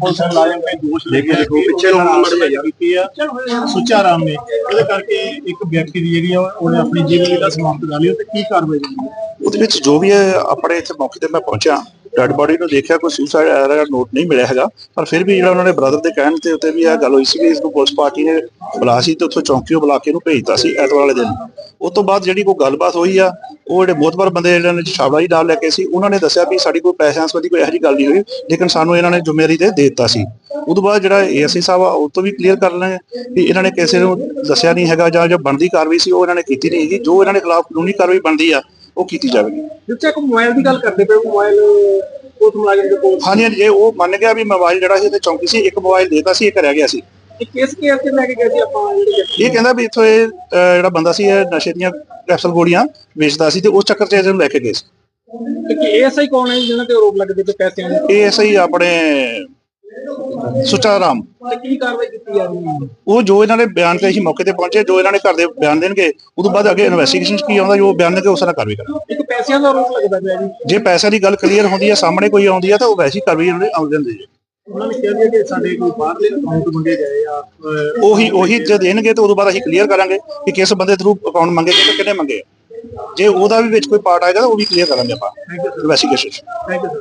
Police ਮੁਲਾਜ਼ਮ ਤੇ ਦੋਸ਼ ਲੈ ਕੇ ਦੇਖੋ ਪਿੱਛੇ ਨੂੰ ਮੜ ਕੀਤੀ ਆ ਸੁੱਚਾ ਰਾਮ ਨੇ। ਉਹਦੇ ਕਰਕੇ ਇੱਕ ਵਿਅਕਤੀ ਦੀ ਜਿਹੜੀ ਆ ਉਹਨੇ ਆਪਣੀ ਜੀਵਨ ਦਾ ਸਮਾਪਤ ਕਰ ਲਿਆ ਤੇ ਕੀ ਕਾਰਵਾਈ ਹੋਈ ਉਹਦੇ ਵਿੱਚ ਜੋ ਵੀ ਹੈ ਆਪਣੇ ਇੱਥੇ ਮੌਕੇ ਤੇ ਮੈਂ ਪਹੁੰਚਿਆ। ਡੈਡ ਬੋਡੀ ਨੂੰ ਦੇਖਿਆ ਕੋਈ ਸੁਸਾਈਡ ਦਾ ਨੋਟ ਨਹੀਂ ਮਿਲਿਆ ਹੈਗਾ, ਪਰ ਫਿਰ ਵੀ ਜਿਹੜਾ ਉਹਨਾਂ ਨੇ ਬ੍ਰਦਰ ਦੇ ਕਹਿਣ ਤੇ ਉੱਤੇ ਵੀ ਇਹ ਗੱਲ ਹੋਈ ਸੀ ਕਿ ਇਸ ਨੂੰ ਪੁਲਿਸ ਪਾਰਟੀ ਨੇ ਬੁਲਾ ਸੀ ਤੇ ਉੱਥੋਂ ਚੌਂਕੀਓ ਬੁਲਾ ਕੇ ਇਹਨੂੰ ਭੇਜਤਾ ਸੀ ਐਤਵਾਰ ਵਾਲੇ ਦਿਨ। ਉਸ ਤੋਂ ਬਾਅਦ ਜਿਹੜੀ ਕੋਈ ਗੱਲਬਾਤ ਹੋਈ ਆ, ਉਹ ਜਿਹੜੇ ਮੋਤਬਰ ਬੰਦੇ ਜਿਹੜੇ ਨੇ ਛਾਬੜਾ ਹੀ ਡਾਲ ਲੈ ਕੇ ਸੀ, ਉਹਨਾਂ ਨੇ ਦੱਸਿਆ ਵੀ ਸਾਡੀ ਕੋਈ ਪੈਸਿਆਂ ਸੰਬੰਧੀ ਕੋਈ ਇਹੋ ਜਿਹੀ ਗੱਲ ਨਹੀਂ ਹੋਈ, ਲੇਕਿਨ ਸਾਨੂੰ ਇਹਨਾਂ ਨੇ ਜ਼ਿੰਮੇਵਾਰੀ ਤੇ ਦੇ ਦਿੱਤਾ ਸੀ। ਉਦੋਂ ਬਾਅਦ ਜਿਹੜਾ ਏਐਸਆਈ ਸਾਹਿਬ ਆ, ਉਹ ਤੋਂ ਵੀ ਕਲੀਅਰ ਕਰ ਲੈਣੇ ਵੀ ਇਹਨਾਂ ਨੇ ਕਿਸੇ ਨੂੰ ਦੱਸਿਆ ਨਹੀਂ ਹੈਗਾ ਜਾਂ ਜੋ ਬਣਦੀ ਕਾਰਵਾਈ ਸੀ, ਉਹ ਇਹਨਾਂ ਨੇ ਕੀਤੀ ਨਹੀਂ ਹੈਗੀ। ਜੋ ਇਹਨਾਂ ਦੇ ਖਿਲਾਫ ਕਾਨੂੰਨੀ ਕਾਰਵਾਈ ਬਣਦੀ ਆ ਉਹ ਕੀਤੀ ਜਾਵੇਗੀ। ਜਿੱਥੇ ਇੱਕ ਮੋਬਾਈਲ ਦੀ ਗੱਲ ਕਰਦੇ ਪਏ ਮੋਬਾਈਲ ਪੁਲਿਸ ਮੁਲਾਜ਼ਮ ਦੇ ਕੋਲ। ਹਾਂਜੀ ਹਾਂਜੀ, ਜੇ ਉਹ ਮੰਨ ਗਿਆ ਵੀ ਮੋਬਾਈਲ ਜਿਹੜਾ ਸੀ ਤੇ ਚੌਂਕੀ ਸੀ ਇੱਕ ਮੋਬਾਈਲ ਦੇਤਾ ਸੀ ਇੱਕ ਰਹਿ ਗਿਆ ਸੀ। ਇਹ ਕਿਸ ਕੇਸ ਤੇ ਲੈ ਕੇ ਗਏ ਸੀ ਆਪਾਂ ਜਿਹੜੇ ਇਹ ਕਹਿੰਦਾ ਵੀ ਇੱਥੋਂ ਇਹ ਅਹ, ਜਿਹੜਾ ਬੰਦਾ ਸੀ ਇਹ ਨਸ਼ੇ ਦੀਆਂ ਕੈਪਸੂਲ ਗੋਲੀਆਂ ਵੇਚਦਾ ਸੀ ਤੇ ਉਸ ਚੱਕਰ 'ਚ ਇਹਨੂੰ ਲੈ ਕੇ ਗਏ ਸੀ। ਤੇ ਕਿ ਐਸਆਈ ਕੌਣ ਹੈ ਜਿਹਨਾਂ ਤੇ ਆਰੋਪ ਲੱਗਦੇ ਪਏ ਪੈਸਿਆਂ ਦੇ? ਇਹ ਐਸਆਈ ਆਪਣੇ ਸੁੱਚਾ ਰਾਮ। ਤੇ ਕੀ ਕਾਰਵਾਈ ਕੀਤੀ ਜਾ ਰਹੀ ਹੈ? ਉਹ ਜੋ ਇਹਨਾਂ ਨੇ ਬਿਆਨ ਤੇ ਅਸੀਂ ਮੌਕੇ ਤੇ ਪਹੁੰਚੇ ਜੋ ਇਹਨਾਂ ਨੇ ਘਰ ਦੇ ਬਿਆਨ ਦੇਣਗੇ ਉਦੋਂ ਬਾਅਦ ਅੱਗੇ ਇਨਵੈਸਟੀਗੇਸ਼ਨ ਕੀ ਆਉਂਦਾ ਜੋ ਬਿਆਨ ਦੇਣਗੇ ਉਸ ਨਾਲ ਕਾਰਵਾਈ ਕਰਾਂਗੇ। ਇੱਕ ਪੈਸਿਆਂ ਦਾ ਆਰੋਪ ਲੱਗਦਾ ਪਿਆ ਜੀ। ਜੇ ਪੈਸਿਆਂ ਦੀ ਗੱਲ ਕਲੀਅਰ ਹੁੰਦੀ ਹੈ ਸਾਹਮਣੇ ਕੋਈ ਆਉਂਦੀ ਹੈ ਤਾਂ ਉਹ ਵੈਸੀ ਕਾਰਵਾਈ ਉਹਨਾਂ ਨੇ ਆਉਂ ਦਿੰਦੇ ਜੀ। ਉਹਨਾਂ ਨੇ ਕਿਹਾ ਕਿ ਸਾਡੇ ਕੋਈ ਬਾਹਰਲੇ ਅਕਾਊਂਟ ਮੰਗੇ ਗਏ ਆ ਉਹੀ ਉਹੀ ਜੇ ਦੇਣਗੇ ਤੇ ਉਦੋਂ ਬਾਅਦ ਅਸੀਂ ਕਲੀਅਰ ਕਰਾਂਗੇ ਕਿ ਕਿਸ ਬੰਦੇ ਥਰੂ ਅਕਾਊਂਟ ਮੰਗੇ ਗਏ ਤੇ ਕਿੰਨੇ ਮੰਗੇ ਆ। ਜੇ ਉਹਦਾ ਵੀ ਵਿੱਚ ਕੋਈ ਪਾਰਟ ਆਏਗਾ ਤਾਂ ਉਹ ਵੀ ਕਲੀਅਰ ਕਰਾਂਗੇ ਆਪਾਂ ਇਨਵੈਸਟੀਗੇਸ਼ਨ ਥੈਂਕ ਯੂ ਸਰ